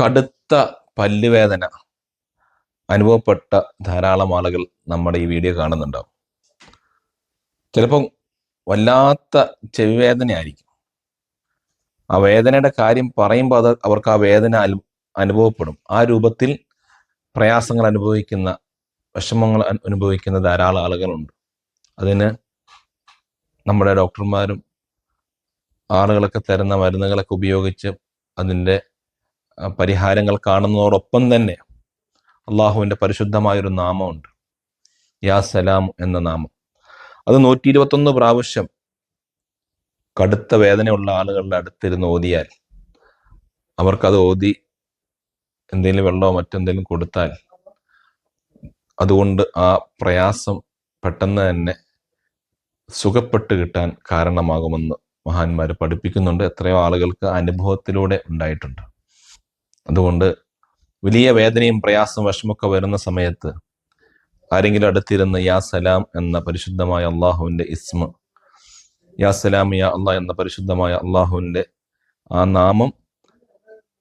കടുത്ത പല്ലുവേദന അനുഭവപ്പെട്ട ധാരാളം ആളുകൾ നമ്മുടെ ഈ വീഡിയോ കാണുന്നുണ്ടാവും. ചിലപ്പം വല്ലാത്ത ചെവിവേദനയായിരിക്കും. ആ വേദനയുടെ കാര്യം പറയുമ്പോൾ അത് അവർക്ക് ആ വേദന അനു- അനുഭവപ്പെടും. ആ രൂപത്തിൽ പ്രയാസങ്ങൾ അനുഭവിക്കുന്ന വിഷമങ്ങൾ അനുഭവിക്കുന്ന ധാരാളം ആളുകളുണ്ട്. അതിന് നമ്മുടെ ഡോക്ടർമാരും ആളുകളൊക്കെ തരുന്ന മരുന്നുകളൊക്കെ ഉപയോഗിച്ച് അതിന്റെ പരിഹാരങ്ങൾ കാണുന്നതോടൊപ്പം തന്നെ അള്ളാഹുവിന്റെ പരിശുദ്ധമായൊരു നാമമുണ്ട്. യാ സലാം എന്ന നാമം. അത് നൂറ്റി ഇരുപത്തൊന്ന് പ്രാവശ്യം കടുത്ത വേദനയുള്ള ആളുകളുടെ അടുത്തിരുന്ന് ഓതിയാൽ അവർക്കത് ഓതി എന്തെങ്കിലും വെള്ളമോ മറ്റെന്തെങ്കിലും കൊടുത്താൽ അതുകൊണ്ട് ആ പ്രയാസം പെട്ടെന്ന് തന്നെ സുഖപ്പെട്ട് കിട്ടാൻ കാരണമാകുമെന്ന് മഹാന്മാർ പഠിപ്പിക്കുന്നുണ്ട്. എത്രയോ ആളുകൾക്ക് അനുഭവത്തിലൂടെ ഉണ്ടായിട്ടുണ്ട്. അതുകൊണ്ട് വലിയ വേദനയും പ്രയാസവും വിഷമൊക്കെ വരുന്ന സമയത്ത് ആരെങ്കിലും അടുത്തിരുന്ന് യാ സലാം എന്ന പരിശുദ്ധമായ അള്ളാഹുവിന്റെ ഇസ്മ യാ സലാം യാ അള്ളാഹ് എന്ന പരിശുദ്ധമായ അള്ളാഹുവിന്റെ ആ നാമം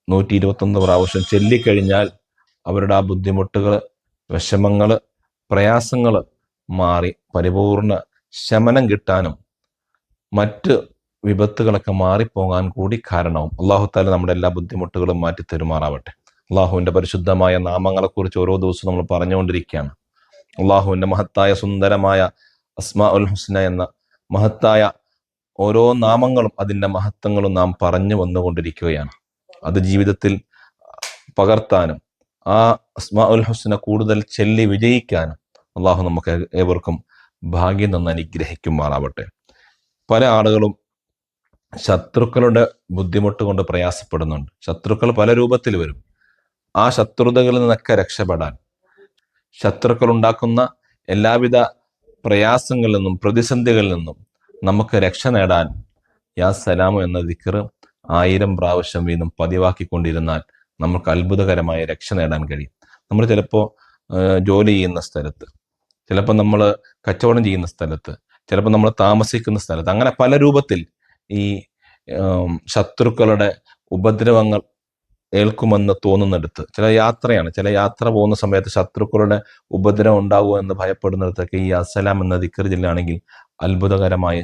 നൂറ്റി ഇരുപത്തൊന്ന് പ്രാവശ്യം ചൊല്ലിക്കഴിഞ്ഞാൽ അവരുടെ ആ ബുദ്ധിമുട്ടുകൾ വിഷമങ്ങൾ പ്രയാസങ്ങൾ മാറി പരിപൂർണ ശമനം കിട്ടാനും മറ്റ് വിപത്തുകളൊക്കെ മാറിപ്പോകാൻ കൂടി കാരണവും. അള്ളാഹു താല നമ്മുടെ എല്ലാ ബുദ്ധിമുട്ടുകളും മാറ്റി തെരുമാറാവട്ടെ. അള്ളാഹുവിന്റെ പരിശുദ്ധമായ നാമങ്ങളെക്കുറിച്ച് ഓരോ ദിവസവും നമ്മൾ പറഞ്ഞുകൊണ്ടിരിക്കുകയാണ്. അള്ളാഹുവിന്റെ മഹത്തായ സുന്ദരമായ അസ്മാ ഉൽ ഹുസ്ന എന്ന മഹത്തായ ഓരോ നാമങ്ങളും അതിന്റെ മഹത്വങ്ങളും നാം പറഞ്ഞു വന്നുകൊണ്ടിരിക്കുകയാണ്. അത് ജീവിതത്തിൽ പകർത്താനും ആ അസ്മാ ഉൽ ഹുസ്ന കൂടുതൽ ചെല്ലി വിജയിക്കാനും അള്ളാഹു നമുക്ക് ഏവർക്കും ഭാഗ്യം തന്ന് അനുഗ്രഹിക്കുമാറാവട്ടെ. പല ആളുകളും ശത്രുക്കളുടെ ബുദ്ധിമുട്ട് കൊണ്ട് പ്രയാസപ്പെടുന്നുണ്ട്. ശത്രുക്കൾ പല രൂപത്തിൽ വരും. ആ ശത്രുതകളിൽ നിന്നൊക്കെ രക്ഷപ്പെടാൻ. ശത്രുക്കൾ ഉണ്ടാക്കുന്ന എല്ലാവിധ പ്രയാസങ്ങളിൽ നിന്നും പ്രതിസന്ധികളിൽ നിന്നും നമുക്ക് രക്ഷ നേടാൻ യാ സലാമു എന്ന ദിക്കർ ആയിരം പ്രാവശ്യം വീതം പതിവാക്കിക്കൊണ്ടിരുന്നാൽ നമുക്ക് അത്ഭുതകരമായ രക്ഷ നേടാൻ കഴിയും. നമ്മൾ ചിലപ്പോൾ ജോലി ചെയ്യുന്ന സ്ഥലത്ത് ചിലപ്പോൾ നമ്മൾ കച്ചവടം ചെയ്യുന്ന സ്ഥലത്ത് ചിലപ്പോൾ നമ്മൾ താമസിക്കുന്ന സ്ഥലത്ത് അങ്ങനെ പല രൂപത്തിൽ ഈ ശത്രുക്കളുടെ ഉപദ്രവങ്ങൾ ഏൽക്കുമെന്ന് തോന്നുന്നിടത്ത്. ചില യാത്രയാണ്. ചില യാത്ര പോകുന്ന സമയത്ത് ശത്രുക്കളുടെ ഉപദ്രവം ഉണ്ടാകുമോ എന്ന് ഭയപ്പെടുന്നിടത്തൊക്കെ ഈ അസലാം എന്ന ദിക്കർ ജില്ലാണെങ്കിൽ അത്ഭുതകരമായ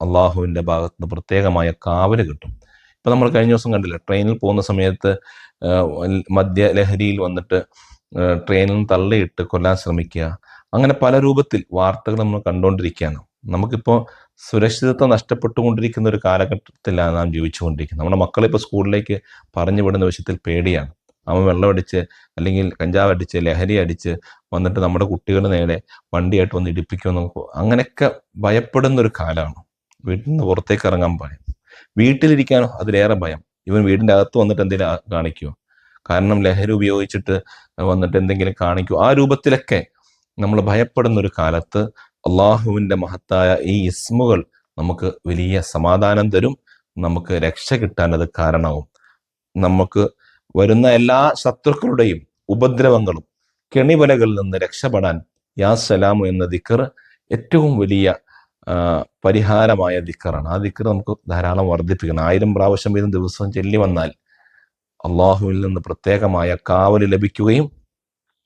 അള്ളാഹുവിന്റെ ഭാഗത്ത് നിന്ന് പ്രത്യേകമായ കാവൽ കിട്ടും. ഇപ്പൊ നമ്മൾ കഴിഞ്ഞ ദിവസം കണ്ടില്ല ട്രെയിനിൽ പോകുന്ന സമയത്ത് മദ്യ ലഹരിയിൽ വന്നിട്ട് ട്രെയിനിൽ തള്ളിയിട്ട് കൊല്ലാൻ ശ്രമിക്കുക. അങ്ങനെ പല രൂപത്തിൽ വാർത്തകൾ നമ്മൾ കണ്ടുകൊണ്ടിരിക്കുകയാണ്. നമുക്കിപ്പോൾ സുരക്ഷിതത്വം നഷ്ടപ്പെട്ടുകൊണ്ടിരിക്കുന്ന ഒരു കാലഘട്ടത്തിലാണ് നാം ജീവിച്ചുകൊണ്ടിരിക്കുന്നത്. നമ്മുടെ മക്കളിപ്പോൾ സ്കൂളിലേക്ക് പറഞ്ഞു വിടുന്ന വിഷയത്തിൽ പേടിയാണ്. അവൻ വെള്ളമടിച്ച് അല്ലെങ്കിൽ കഞ്ചാവ് അടിച്ച് ലഹരി അടിച്ച് വന്നിട്ട് നമ്മുടെ കുട്ടികളുടെ നേരെ വണ്ടിയായിട്ട് വന്ന് ഇടിപ്പിക്കുമെന്ന് അങ്ങനെയൊക്കെ ഭയപ്പെടുന്ന ഒരു കാലമാണ്. വീട്ടിൽ നിന്ന് പുറത്തേക്ക് ഇറങ്ങാൻ ഭയം. വീട്ടിലിരിക്കാനോ അതിലേറെ ഭയം. ഇവൻ വീടിന്റെ അകത്ത് വന്നിട്ട് എന്തെങ്കിലും കാണിക്കുമോ കാരണം ലഹരി ഉപയോഗിച്ചിട്ട് വന്നിട്ട് എന്തെങ്കിലും കാണിക്കുമോ ആ രൂപത്തിലൊക്കെ നമ്മൾ ഭയപ്പെടുന്ന ഒരു കാലത്ത് അള്ളാഹുവിന്റെ മഹത്തായ ഈ ഇസ്മുകൾ നമുക്ക് വലിയ സമാധാനം തരും. നമുക്ക് രക്ഷ കിട്ടാൻ അത് കാരണവും. നമുക്ക് വരുന്ന എല്ലാ ശത്രുക്കളുടെയും ഉപദ്രവങ്ങളും കെണിവലകളിൽ നിന്ന് രക്ഷപ്പെടാൻ യാ സലാമു എന്ന ദിക്കർ ഏറ്റവും വലിയ പരിഹാരമായ ദിക്കറാണ്. ആ ദിക്കർ നമുക്ക് ധാരാളം വർദ്ധിപ്പിക്കണം. ആയിരം പ്രാവശ്യം വീതം ദിവസം ചൊല്ലി വന്നാൽ അള്ളാഹുവിൽ നിന്ന് പ്രത്യേകമായ കാവൽ ലഭിക്കുകയും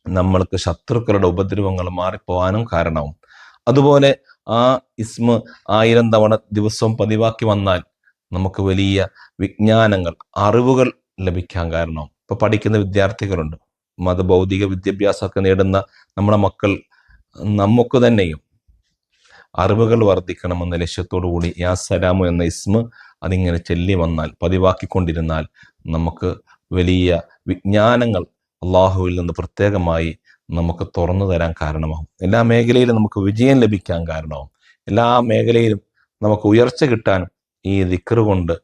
നമ്മൾക്ക് ശത്രുക്കളുടെ ഉപദ്രവങ്ങൾ മാറിപ്പോവാനും കാരണവും. അതുപോലെ ആ ഇസ്മ ആയിരം തവണ ദിവസവും പതിവാക്കി വന്നാൽ നമുക്ക് വലിയ വിജ്ഞാനങ്ങൾ അറിവുകൾ ലഭിക്കാൻ കാരണം. ഇപ്പൊ പഠിക്കുന്ന വിദ്യാർത്ഥികളുണ്ട്. മതഭൗതിക വിദ്യാഭ്യാസമൊക്കെ നേടുന്ന നമ്മുടെ മക്കൾ നമുക്ക് തന്നെയും അറിവുകൾ വർദ്ധിക്കണമെന്ന ലക്ഷ്യത്തോടു കൂടി യാ സലാമു എന്ന ഇസ്മ അതിങ്ങനെ ചൊല്ലി വന്നാൽ പതിവാക്കിക്കൊണ്ടിരുന്നാൽ നമുക്ക് വലിയ വിജ്ഞാനങ്ങൾ അള്ളാഹുവിൽ നിന്ന് പ്രത്യേകമായി നമുക്ക് തുറന്നു തരാൻ കാരണമാകും എല്ലാ മേഖലയിലും നമുക്ക് വിജയം ലഭിക്കാൻ കാരണമാകും എല്ലാ മേഖലയിലും നമുക്ക് ഉയർച്ച കിട്ടാൻ ഈ ദിക്കറ് കൊണ്ട്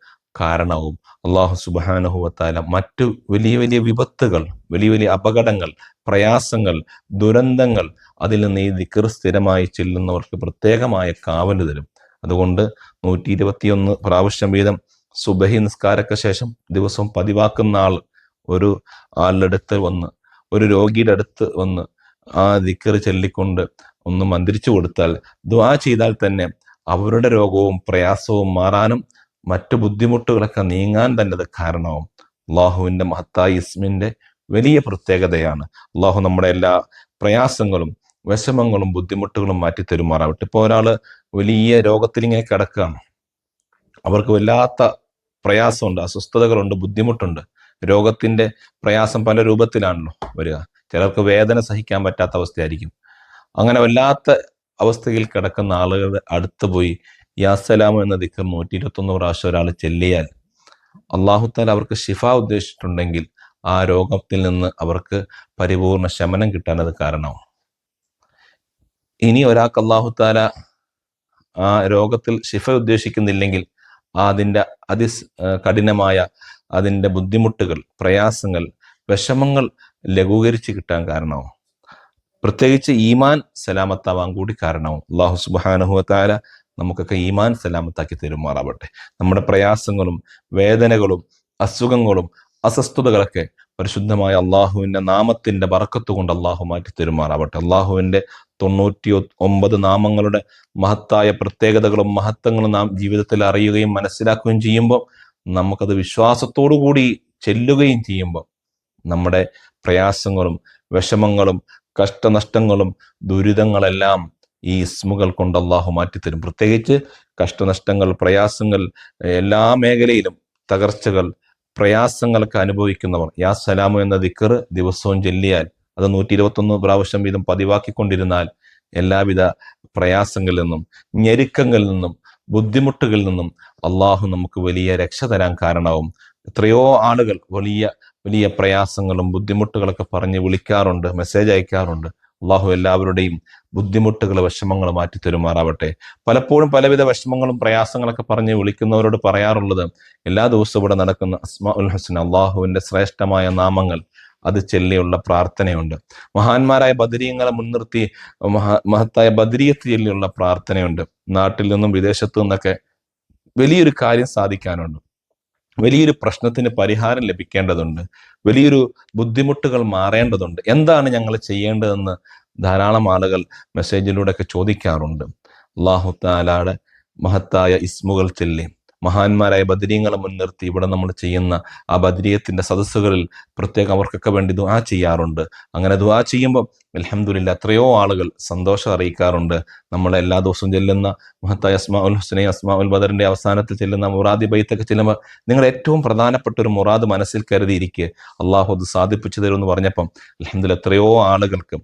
കാരണവും അള്ളാഹു സുബാനുഭവത്താല മറ്റു വലിയ വലിയ വിപത്തുകൾ വലിയ വലിയ അപകടങ്ങൾ പ്രയാസങ്ങൾ ദുരന്തങ്ങൾ അതിൽ നിന്ന് ഈ ദിക്കർ സ്ഥിരമായി ചെല്ലുന്നവർക്ക് പ്രത്യേകമായ കാവൽ തരും. അതുകൊണ്ട് നൂറ്റി ഇരുപത്തിയൊന്ന് പ്രാവശ്യം വീതം സുബഹി നിസ്കാരക്ക ശേഷം ദിവസവും പതിവാക്കുന്ന ആൾ ഒരു ആളുടെ അടുത്ത് വന്ന് ഒരു രോഗിയുടെ അടുത്ത് വന്ന് ആ ദിക്കർ ചൊല്ലിക്കൊണ്ട് ഒന്ന് മന്ത്രിച്ചു കൊടുത്താൽ ദ്വാ ചെയ്താൽ തന്നെ അവരുടെ രോഗവും പ്രയാസവും മാറാനും മറ്റു ബുദ്ധിമുട്ടുകളൊക്കെ നീങ്ങാൻ തന്നെ അത് കാരണമാവും. അള്ളാഹുവിന്റെ മഹത്തായ ഇസ്മിന്റെ വലിയ പ്രത്യേകതയാണ്. അള്ളാഹു നമ്മുടെ എല്ലാ പ്രയാസങ്ങളും വിഷമങ്ങളും ബുദ്ധിമുട്ടുകളും മാറ്റി തരുമാറാവട്ടെ. ഇപ്പോൾ ഒരാൾ വലിയ രോഗത്തിൽ ഇങ്ങനെ കിടക്കുകയാണ്. അവർക്ക് വല്ലാത്ത പ്രയാസമുണ്ട് അസ്വസ്ഥതകളുണ്ട് ബുദ്ധിമുട്ടുണ്ട്. രോഗത്തിന്റെ പ്രയാസം പല രൂപത്തിലാണല്ലോ വരിക. ചിലർക്ക് വേദന സഹിക്കാൻ പറ്റാത്ത അവസ്ഥയായിരിക്കും. അങ്ങനെ വല്ലാത്ത അവസ്ഥയിൽ കിടക്കുന്ന ആളുകളുടെ അടുത്ത് പോയി യാസലാമു എന്ന ദിക്കർ നൂറ്റി ഇരുപത്തൊന്ന് പ്രാവശ്യം ഒരാൾ ചെല്ലിയാൽ അള്ളാഹുത്താൽ അവർക്ക് ഷിഫ ഉദ്ദേശിച്ചിട്ടുണ്ടെങ്കിൽ ആ രോഗത്തിൽ നിന്ന് അവർക്ക് പരിപൂർണ ശമനം കിട്ടാൻ അത് കാരണമാണ് ഇനി ഒരാൾക്ക് അള്ളാഹുത്താല ആ രോഗത്തിൽ ഷിഫ ഉദ്ദേശിക്കുന്നില്ലെങ്കിൽ അതിന്റെ അതി കഠിനമായ അതിന്റെ ബുദ്ധിമുട്ടുകൾ പ്രയാസങ്ങൾ വിഷമങ്ങൾ ലഘൂകരിച്ച് കിട്ടാൻ കാരണമാവും. പ്രത്യേകിച്ച് ഈമാൻ സലാമത്താവാൻ കൂടി കാരണവും അള്ളാഹു സുബാനുഹുവത്താല നമുക്കൊക്കെ ഈമാൻ സലാമത്താക്കി തരുമാറാവട്ടെ. നമ്മുടെ പ്രയാസങ്ങളും വേദനകളും അസുഖങ്ങളും അസ്വസ്ഥതകളൊക്കെ പരിശുദ്ധമായ അള്ളാഹുവിന്റെ നാമത്തിന്റെ വറക്കത്ത് കൊണ്ട് അള്ളാഹു മാറ്റി തരുമാറാവട്ടെ. അള്ളാഹുവിന്റെ തൊണ്ണൂറ്റി ഒമ്പത് നാമങ്ങളുടെ മഹത്തായ പ്രത്യേകതകളും മഹത്വങ്ങളും നാം ജീവിതത്തിൽ അറിയുകയും മനസ്സിലാക്കുകയും ചെയ്യുമ്പോൾ നമുക്കത് വിശ്വാസത്തോടു കൂടി ചെല്ലുകയും ചെയ്യുമ്പോൾ നമ്മുടെ പ്രയാസങ്ങളും വിഷമങ്ങളും കഷ്ടനഷ്ടങ്ങളും ദുരിതങ്ങളെല്ലാം ഈ ഇസ്മുകൾ കൊണ്ട് അള്ളാഹു മാറ്റിത്തരും. പ്രത്യേകിച്ച് കഷ്ടനഷ്ടങ്ങൾ പ്രയാസങ്ങൾ എല്ലാ മേഖലയിലും തകർച്ചകൾ പ്രയാസങ്ങളൊക്കെ അനുഭവിക്കുന്നവർ. യാ സലാമു എന്ന ദിക്കർ ദിവസവും ചൊല്ലിയാൽ അത് നൂറ്റി ഇരുപത്തൊന്ന് പ്രാവശ്യം വീതം പതിവാക്കിക്കൊണ്ടിരുന്നാൽ എല്ലാവിധ പ്രയാസങ്ങളിൽ നിന്നും ഞെരുക്കങ്ങളിൽ നിന്നും ബുദ്ധിമുട്ടുകളിൽ നിന്നും അള്ളാഹു നമുക്ക് വലിയ രക്ഷ തരാൻ കാരണവും എത്രയോ ആളുകൾ വലിയ വലിയ പ്രയാസങ്ങളും ബുദ്ധിമുട്ടുകളൊക്കെ പറഞ്ഞ് വിളിക്കാറുണ്ട് മെസ്സേജ് അയക്കാറുണ്ട്. അള്ളാഹു എല്ലാവരുടെയും ബുദ്ധിമുട്ടുകൾ വിഷമങ്ങൾ മാറ്റി തരുമാറാവട്ടെ. പലപ്പോഴും പലവിധ വിഷമങ്ങളും പ്രയാസങ്ങളൊക്കെ പറഞ്ഞ് വിളിക്കുന്നവരോട് പറയാറുള്ളത് എല്ലാ ദിവസവും ഇവിടെ നടക്കുന്ന അസ്മാ ഉൽ ഹസൻ അള്ളാഹുവിന്റെ ശ്രേഷ്ഠമായ നാമങ്ങൾ അത് ചെല്ലിയുള്ള പ്രാർത്ഥനയുണ്ട്. മഹാന്മാരായ ബദരീങ്ങളെ മുൻനിർത്തി മഹാ മഹത്തായ ബദരീയത്ത് ചൊല്ലിയുള്ള പ്രാർത്ഥനയുണ്ട്. നാട്ടിൽ നിന്നും വിദേശത്തു നിന്നൊക്കെ വലിയൊരു കാര്യം സാധിക്കാനുണ്ട്. വലിയൊരു പ്രശ്നത്തിന് പരിഹാരം ലഭിക്കേണ്ടതുണ്ട്. വലിയൊരു ബുദ്ധിമുട്ടുകൾ മാറേണ്ടതുണ്ട്. എന്താണ് ഞങ്ങൾ ചെയ്യേണ്ടതെന്ന് ധാരാളം ആളുകൾ മെസ്സേജിലൂടെ ഒക്കെ ചോദിക്കാറുണ്ട്. അള്ളാഹു താലാടെ മഹത്തായ ഇസ്മുകൾ ചൊല്ലി. മഹാന്മാരായ ബദരീങ്ങളെ മുൻനിർത്തി ഇവിടെ നമ്മൾ ചെയ്യുന്ന ആ ബദരീയത്തിന്റെ സദസ്സുകളിൽ പ്രത്യേകം അവർക്കൊക്കെ വേണ്ടി ദുആ ചെയ്യാറുണ്ട്. അങ്ങനെ ദുആ ചെയ്യുമ്പോൾ അൽഹംദുലില്ലാ എത്രയോ ആളുകൾ സന്തോഷം അറിയിക്കാറുണ്ട്. നമ്മൾ എല്ലാ ദിവസവും ചെല്ലുന്ന മഹത്തായ അസ്മാ ഉൽ ഹുസ്നൈ അസ്മാ ഉൽ ബദറിന്റെ അവസാനത്തിൽ ചെല്ലുന്ന മുറാദി ബൈത്തൊക്കെ ചെല്ലുമ്പോൾ നിങ്ങൾ ഏറ്റവും പ്രധാനപ്പെട്ട ഒരു മുറാദ് മനസ്സിൽ കരുതിയിരിക്കുക അള്ളാഹു അത് സാധിപ്പിച്ചു തരുമെന്ന് പറഞ്ഞപ്പം അൽഹംദുലില്ലാ എത്രയോ ആളുകൾക്ക്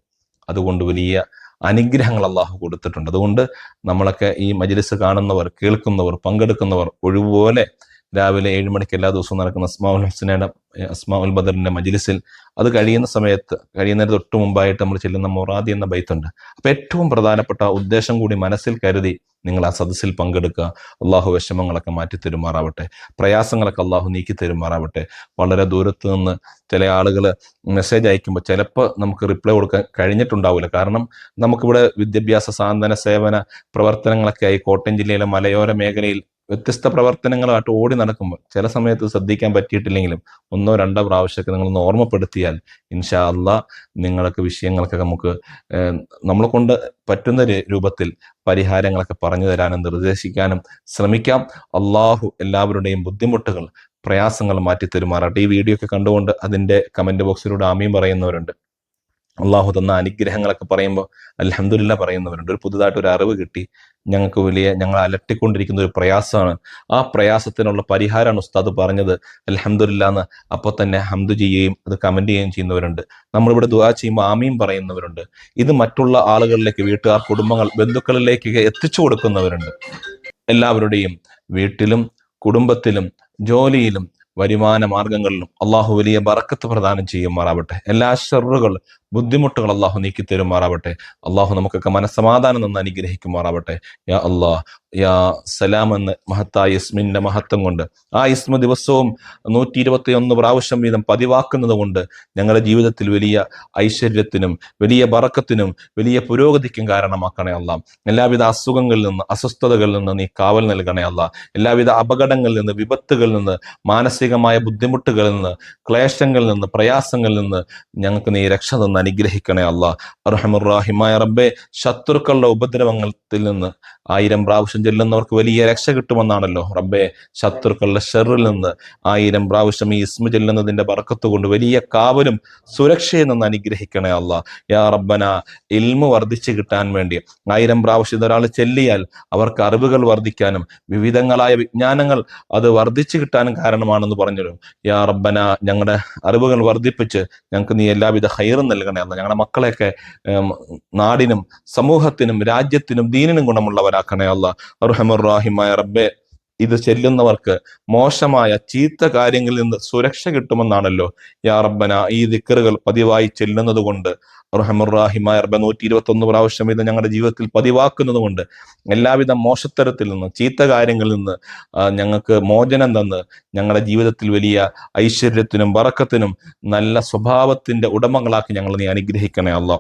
അതുകൊണ്ട് വലിയ അനുഗ്രഹങ്ങൾ അള്ളാഹു കൊടുത്തിട്ടുണ്ട്. അതുകൊണ്ട് നമ്മളൊക്കെ ഈ മജ്ലിസ് കാണുന്നവർ കേൾക്കുന്നവർ പങ്കെടുക്കുന്നവർ ഒഴിവുപോലെ രാവിലെ ഏഴ് മണിക്ക് എല്ലാ ദിവസവും നടക്കുന്ന അസ്മാവുൽ ഹുസ്നയുടെ അസ്മാവുൽ ബദറിന്റെ മജിലിസിൽ അത് കഴിയുന്ന സമയത്ത് കഴിയുന്നതിന് തൊട്ട് മുമ്പായിട്ട് നമ്മൾ ചെല്ലുന്ന മൊറാദി എന്ന ബൈത്തുണ്ട്. അപ്പൊ ഏറ്റവും പ്രധാനപ്പെട്ട ഉദ്ദേശം കൂടി മനസ്സിൽ കരുതി നിങ്ങൾ ആ സദസ്സിൽ പങ്കെടുക്കുക. അള്ളാഹു വിഷമങ്ങളൊക്കെ മാറ്റി തരുമാറാവട്ടെ. പ്രയാസങ്ങളൊക്കെ അള്ളാഹു നീക്കി തരുമാറാവട്ടെ. വളരെ ദൂരത്ത് നിന്ന് ചില ആളുകൾ മെസ്സേജ് അയക്കുമ്പോൾ ചിലപ്പോൾ നമുക്ക് റിപ്ലൈ കൊടുക്കാൻ കഴിഞ്ഞിട്ടുണ്ടാവില്ല. കാരണം നമുക്കിവിടെ വിദ്യാഭ്യാസ സാന്ത്വന സേവന പ്രവർത്തനങ്ങളൊക്കെ ആയി കോട്ടയം ജില്ലയിലെ മലയോര മേഖലയിൽ വ്യത്യസ്ത പ്രവർത്തനങ്ങളായിട്ട് ഓടി നടക്കുമ്പോൾ ചില സമയത്ത് ശ്രദ്ധിക്കാൻ പറ്റിയിട്ടില്ലെങ്കിലും ഒന്നോ രണ്ടോ പ്രാവശ്യമൊക്കെ നിങ്ങൾ ഒന്ന് ഓർമ്മപ്പെടുത്തിയാൽ ഇൻഷാ അള്ളാ നിങ്ങൾക്ക് വിഷയങ്ങൾക്കൊക്കെ നമുക്ക് നമ്മളെ കൊണ്ട് പറ്റുന്ന രൂപത്തിൽ പരിഹാരങ്ങളൊക്കെ പറഞ്ഞു തരാനും നിർദ്ദേശിക്കാനും ശ്രമിക്കാം. അള്ളാഹു എല്ലാവരുടെയും ബുദ്ധിമുട്ടുകൾ പ്രയാസങ്ങൾ മാറ്റി തരുമാറാട്ടെ ഈ വീഡിയോ ഒക്കെ കണ്ടുകൊണ്ട് അതിന്റെ കമന്റ് ബോക്സിലൂടെ ആമയും പറയുന്നവരുണ്ട്. അള്ളാഹു തന്ന അനുഗ്രഹങ്ങളൊക്കെ പറയുമ്പോൾ അലഹമുല്ല പറയുന്നവരുണ്ട്. ഒരു പുതുതായിട്ട് ഒരു അറിവ് കിട്ടി. ഞങ്ങൾക്ക് വലിയ ഞങ്ങൾ അലട്ടിക്കൊണ്ടിരിക്കുന്ന ഒരു പ്രയാസമാണ്. ആ പ്രയാസത്തിനുള്ള പരിഹാരമാണ് ഉസ്താദ് പറഞ്ഞത്. അലഹമ്മദില്ല എന്ന്. അപ്പോൾ തന്നെ ഹംദു ചെയ്യുകയും അത് കമന്റ് ചെയ്യുകയും ചെയ്യുന്നവരുണ്ട്. നമ്മളിവിടെ ദുവാ ചെയ്യുമ്പോൾ ആമീൻ പറയുന്നവരുണ്ട്. ഇത് മറ്റുള്ള ആളുകളിലേക്ക് വീട്ടുകാർ കുടുംബങ്ങൾ ബന്ധുക്കളിലേക്ക് എത്തിച്ചു കൊടുക്കുന്നവരുണ്ട്. എല്ലാവരുടെയും വീട്ടിലും കുടുംബത്തിലും ജോലിയിലും വരുമാന മാർഗങ്ങളിലും അള്ളാഹു വലിയ ബറക്കത്ത് പ്രദാനം ചെയ്യുമാറാവട്ടെ. എല്ലാ ഷെറുകൾ ബുദ്ധിമുട്ടുകൾ അള്ളാഹു നീക്കി തരുമാറാവട്ടെ. അള്ളാഹു നമുക്കൊക്കെ മനസ്സമാധാനം നിന്ന് അനുഗ്രഹിക്കുമാറാവട്ടെ. യാ അള്ളാഹ് യാ സലാം എന്ന് മഹത്തായ ഇസ്മിന്റെ മഹത്വം കൊണ്ട്. ആ ഇസ്മ ദിവസവും നൂറ്റി ഇരുപത്തി ഒന്ന് പ്രാവശ്യം വീതം പതിവാക്കുന്നത് കൊണ്ട് ഞങ്ങളുടെ ജീവിതത്തിൽ വലിയ ഐശ്വര്യത്തിനും വലിയ ബറക്കത്തിനും വലിയ പുരോഗതിക്കും കാരണമാക്കണേ അല്ല എല്ലാവിധ അസുഖങ്ങളിൽ നിന്ന് അസ്വസ്ഥതകളിൽ നിന്ന് നീ കാവൽ നൽകണേ അല്ല എല്ലാവിധ അപകടങ്ങളിൽ നിന്ന് വിപത്തുകളിൽ നിന്ന് മാനസികമായ ബുദ്ധിമുട്ടുകളിൽ നിന്ന് ക്ലേശങ്ങളിൽ നിന്ന് പ്രയാസങ്ങളിൽ നിന്ന് ഞങ്ങൾക്ക് നീ രക്ഷ തന്ന് അനുഗ്രഹിക്കണേ അല്ല. അർഹമുറാഹിമായ റബ്ബെ ശത്രുക്കളുടെ ഉപദ്രവങ്ങളിൽ നിന്ന് ആയിരം പ്രാവശ്യം ചെല്ലുന്നവർക്ക് വലിയ രക്ഷ കിട്ടുമെന്നാണല്ലോ റബ്ബെ. ശത്രുക്കളുടെ ഷെറിൽ നിന്ന് ആയിരം പ്രാവശ്യം ഈ ഇസ്മു ചെല്ലുന്നതിന്റെ ബർക്കത്ത് കൊണ്ട് വലിയ കാവലും സുരക്ഷയിൽ നിന്ന് അനുഗ്രഹിക്കണേ അല്ല. യാ റബ്ബന ഇൽമു വർദ്ധിച്ചു കിട്ടാൻ വേണ്ടി ആയിരം പ്രാവശ്യം ഇതൊരാൾ ചെല്ലിയാൽ അവർക്ക് അറിവുകൾ വർദ്ധിക്കാനും വിവിധങ്ങളായ വിജ്ഞാനങ്ങൾ അത് വർദ്ധിച്ചു കിട്ടാനും കാരണമാണെന്ന് പറഞ്ഞു യാ റബ്ബന ഞങ്ങളുടെ അറിവുകൾ വർദ്ധിപ്പിച്ച് ഞങ്ങൾക്ക് നീ എല്ലാവിധ ഹൈറും നൽകണേ അല്ല ഞങ്ങളുടെ മക്കളെയൊക്കെ നാടിനും സമൂഹത്തിനും രാജ്യത്തിനും ദീനിനും ഗുണമുള്ളവരാക്കണേ അല്ല അർഹമുറാഹിമായ റബ്ബെ. ഇത് ചെല്ലുന്നവർക്ക് മോശമായ ചീത്ത കാര്യങ്ങളിൽ നിന്ന് സുരക്ഷ കിട്ടുമെന്നാണല്ലോ. യാ റബ്ബന ഈ ദിക്കറുകൾ പതിവായി ചെല്ലുന്നത് കൊണ്ട് റഹമുറാഹിമായ റബ്ബ നൂറ്റി ഇരുപത്തി ഒന്ന് പ്രാവശ്യം ഇത് ഞങ്ങളുടെ ജീവിതത്തിൽ പതിവാക്കുന്നത് കൊണ്ട് എല്ലാവിധ മോശത്തരത്തിൽ നിന്ന് ചീത്ത കാര്യങ്ങളിൽ നിന്ന് ഞങ്ങൾക്ക് മോചനം തന്ന് ഞങ്ങളുടെ ജീവിതത്തിൽ വലിയ ഐശ്വര്യത്തിനും വറക്കത്തിനും നല്ല സ്വഭാവത്തിന്റെ ഉടമകളാക്കി ഞങ്ങൾ നീ അനുഗ്രഹിക്കണേ അല്ല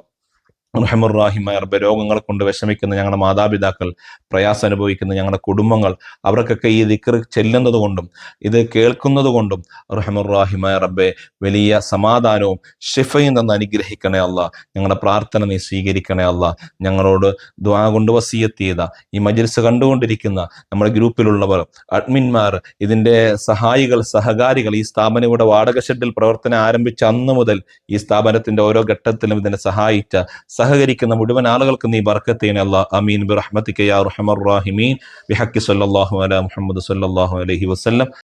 റഹമുറാഹിമായ റബ്ബെ രോഗങ്ങൾ കൊണ്ട് വിഷമിക്കുന്ന ഞങ്ങളുടെ മാതാപിതാക്കൾ പ്രയാസം അനുഭവിക്കുന്ന ഞങ്ങളുടെ കുടുംബങ്ങൾ അവർക്കൊക്കെ ഈ ദിക്കർ ചെല്ലുന്നത് കൊണ്ടും ഇത് കേൾക്കുന്നത് കൊണ്ടും റഹമുറാഹിമായ റബ്ബെ വലിയ സമാധാനവും ഷിഫയും തന്ന് അനുഗ്രഹിക്കണേ അല്ല. ഞങ്ങളുടെ പ്രാർത്ഥന നീ സ്വീകരിക്കണേ അല്ല. ഞങ്ങളോട് ദ്വാ കൊണ്ട് വസീയത്തിയത ഈ മജിൽസ് കണ്ടുകൊണ്ടിരിക്കുന്ന നമ്മുടെ ഗ്രൂപ്പിലുള്ളവർ അഡ്മിന്മാർ ഇതിന്റെ സഹായികൾ സഹകാരികൾ ഈ സ്ഥാപനം ഇവിടെ വാടക ഷെഡിൽ പ്രവർത്തനം ആരംഭിച്ച അന്ന് മുതൽ ഈ സ്ഥാപനത്തിന്റെ ഓരോ ഘട്ടത്തിലും ഇതിനെ സഹായിച്ച സഹകരിക്കുന്ന മുഴുവൻ ആളുകൾക്ക് നീ ബർക്കത്തേനെ അല്ല അമീൻ ബിറഹ്മത്തിക്കയാ റഹ്മർ റാഹിമീൻ. ബിഹക്കി സല്ലല്ലാഹു അല മുഹമ്മദ് സല്ലല്ലാഹു അലൈഹി വസല്ലം.